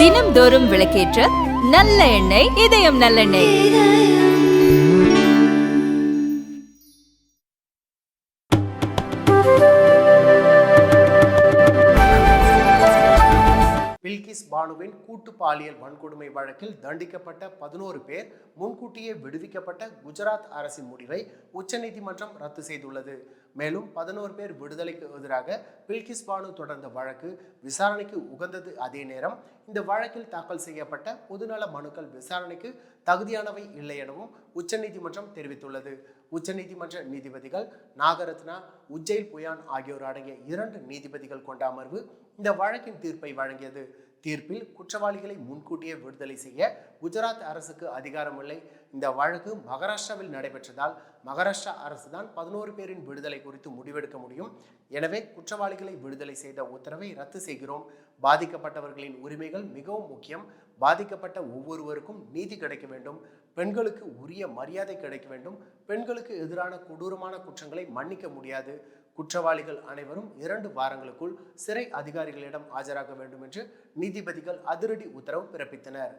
தினம்தோறும் விளக்கேற்ற நல்ல எண்ணெய் இதயம் நல்லெண்ணெய் பில்கிஸ் பானுவின் கூட்டு பாலியல் வன்கொடுமை வழக்கில் தண்டிக்கப்பட்ட பதினோரு பேர் முன்கூட்டியே விடுவிக்கப்பட்ட குஜராத் அரசின் முடிவை உச்சநீதிமன்றம் ரத்து செய்துள்ளது. மேலும் பதினோரு பேர் விடுதலைக்கு எதிராக பில்கிஸ் பானு தொடர்ந்த வழக்கு விசாரணைக்கு உகந்தது அதே நேரம் இந்த வழக்கில் தாக்கல் செய்யப்பட்ட பொதுநல மனுக்கள் விசாரணைக்கு தகுதியானவை இல்லை எனவும் உச்சநீதிமன்றம் தெரிவித்துள்ளது. உச்சநீதிமன்ற நீதிபதிகள் நாகரத்னா உஜ்ஜைல் புயான் ஆகியோர் அடங்கிய இரண்டு நீதிபதிகள் கொண்ட அமர்வு இந்த வழக்கின் தீர்ப்பை வழங்கியது. தீர்ப்பில் குற்றவாளிகளை முன்கூட்டியே விடுதலை செய்ய குஜராத் அரசுக்கு அதிகாரமில்லை. இந்த வழக்கு மகாராஷ்டிராவில் நடைபெற்றதால் மகாராஷ்டிரா அரசு தான் பதினோரு பேரின் விடுதலை குறித்து முடிவெடுக்க முடியும். எனவே குற்றவாளிகளை விடுதலை செய்த உத்தரவை ரத்து செய்கிறோம். பாதிக்கப்பட்டவர்களின் உரிமைகள் மிகவும் முக்கியம். பாதிக்கப்பட்ட ஒவ்வொருவருக்கும் நீதி கிடைக்க வேண்டும். பெண்களுக்கு உரிய மரியாதை கிடைக்க வேண்டும். பெண்களுக்கு எதிரான கொடூரமான குற்றங்களை மன்னிக்க முடியாது. குற்றவாளிகள் அனைவரும் இரண்டு வாரங்களுக்குள் சிறை அதிகாரிகளிடம் ஆஜராக வேண்டும் என்று நீதிபதிகள் அதிரடி உத்தரவு பிறப்பித்தனர்.